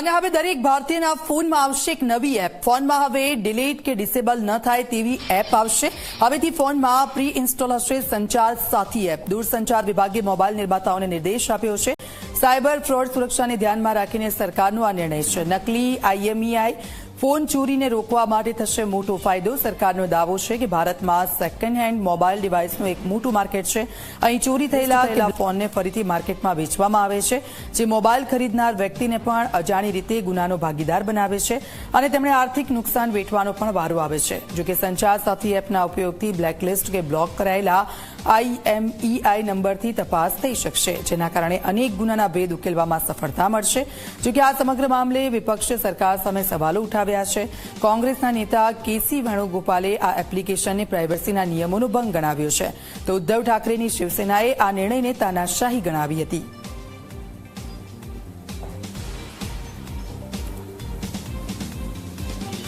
અને હવે દરેક ભારતીયના ફોનમાં આવશે એક નવી એપ. ફોનમાં હવે ડિલીટ કે ડિસેબલ ન થાય તેવી એપ આવશે. હવેથી ફોનમાં પ્રી ઇન્સ્ટોલ હશે સંચાર સાથી એપ. દૂરસંચાર વિભાગે મોબાઈલ નિર્માતાઓને નિર્દેશ આપ્યો છે. સાયબર ફ્રોડ સુરક્ષાને ધ્યાનમાં રાખીને સરકારનો આ નિર્ણય છે. નકલી આઈએમઈઆઈ ફોન ચોરીને રોકવા માટે થશે મોટો ફાયદો. સરકારનો દાવો છે કે ભારતમાં સેકન્ડ હેન્ડ મોબાઈલ ડિવાઇસનું એક મોટું માર્કેટ છે. અહીં ચોરી થયેલા ફોનને ફરીથી માર્કેટમાં વેચવામાં આવે છે જે મોબાઈલ ખરીદનાર વ્યક્તિને પણ અજાણી રીતે ગુનાનો ભાગીદાર બનાવે છે અને તેમણે આર્થિક નુકસાન વેઠવાનો પણ વારો આવે છે. જોકે સંચાર સાથી એપના ઉપયોગથી બ્લેકલિસ્ટ કે બ્લોક કરાયેલા આઈએમઈઆઈ નંબરથી તપાસ થઈ શકશે, જેના કારણે અનેક ગુનાના ભેદ ઉકેલવામાં સફળતા મળશે. જોકે આ સમગ્ર મામલે વિપક્ષે સરકાર સામે સવાલો ઉઠાવ્યા છે. કોંગ્રેસના નેતા કેસી વેણુગોપાલે આ એપ્લિકેશનને પ્રાઇવસીના નિયમોનો ભંગ ગણાવ્યો છે. તો ઉદ્ધવ ઠાકરેની શિવસેનાએ આ નિર્ણયને તાનાશાહી ગણાવી હતી.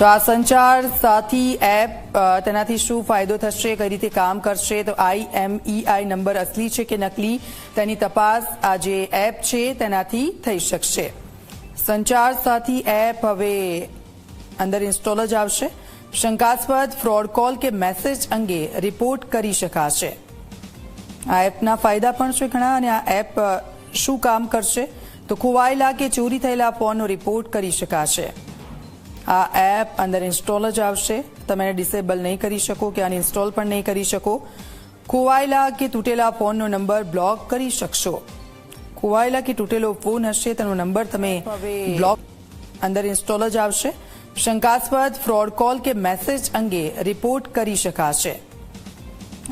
તો આ સંચાર સાથી એપ તેનાથી શું ફાયદો થશે, કઈ રીતે કામ કરશે, તો આઈએમઈઆઈ નંબર અસલી છે કે નકલી, તેની તપાસ આ જે એપ છે તેનાથી થઈ શકશે. સંચાર સાથી એપ હવે અંદર ઇન્સ્ટોલ જ આવશે. શંકાસ્પદ ફ્રોડ કોલ કે મેસેજ અંગે રિપોર્ટ કરી શકાશે. આ એપના ફાયદા પણ છે ઘણા અને આ એપ શું કામ કરશે? તો ખોવાયેલા કે ચોરી થયેલા ફોનનો રિપોર્ટ કરી શકાશે. આ એપ અંદર ઇન્સ્ટોલ જ આવશે. તમે એને ડિસેબલ નહીં કરી શકો કે અનઇન્સ્ટોલ ઇન્સ્ટોલ પણ નહીં કરી શકો. ખોવાયેલા કે તૂટેલા ફોનનો નંબર બ્લોક કરી શકશો. ખોવાયેલા કે તૂટેલો ફોન હશે તેનો નંબર તમે બ્લોક અંદર ઇન્સ્ટોલ જ આવશે. શંકાસ્પદ ફ્રોડ કોલ કે મેસેજ અંગે રિપોર્ટ કરી શકાશે.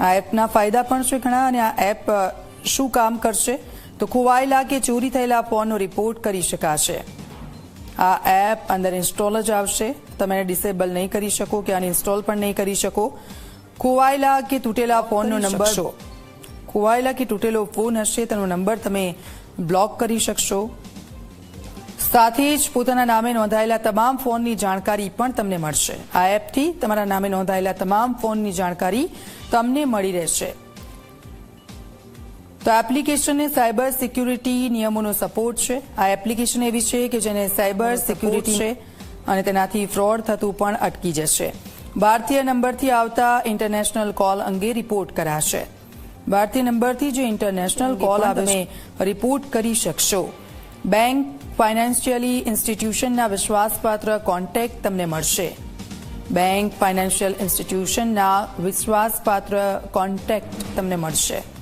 આ એપના ફાયદા પણ છે ઘણા અને આ એપ શું કામ કરશે? તો ખોવાયેલા કે ચોરી થયેલા ફોનનો રિપોર્ટ કરી શકાશે. આ એપ અંદર ઇન્સ્ટોલ જ આવશે. તમે એને ડિસેબલ નહીં કરી શકો કે અનઇન્સ્ટોલ ઇન્સ્ટોલ પણ નહીં કરી શકો. ખોવાયેલા કે તૂટેલા ફોનનો નંબર ખોવાયેલા કે તૂટેલો ફોન હશે તેનો નંબર તમે બ્લોક કરી શકશો. સાથે જ પોતાના નામે નોંધાયેલા તમામ ફોનની જાણકારી પણ તમને મળશે. આ એપથી તમારા નામે નોંધાયેલા તમામ ફોનની જાણકારી તમને મળી રહેશે. તો એપ્લિકેશનને સાયબર સિક્યુરિટી નિયમોનો સપોર્ટ છે. આ એપ્લિકેશન એવી છે કે જેને સાયબર સિક્યુરિટી છે. અને તેનાથી ફ્રોડ થતું પણ અટકી જશે. ભારતીય નંબરથી આવતા ઇન્ટરનેશનલ કોલ અંગે રિપોર્ટ કરાશે. ભારતીય નંબરથી જે ઇન્ટરનેશનલ કોલ આવે રિપોર્ટ કરી શકશો. બેંક ફાઇનાન્શિયલી ઇન્સ્ટિટ્યુશનના વિશ્વાસપાત્ર કોન્ટેક્ટ તમને મળશે. બેંક ફાઇનાન્શિયલ ઇન્સ્ટિટ્યુશનના વિશ્વાસપાત્ર કોન્ટેક્ટ તમને મળશે.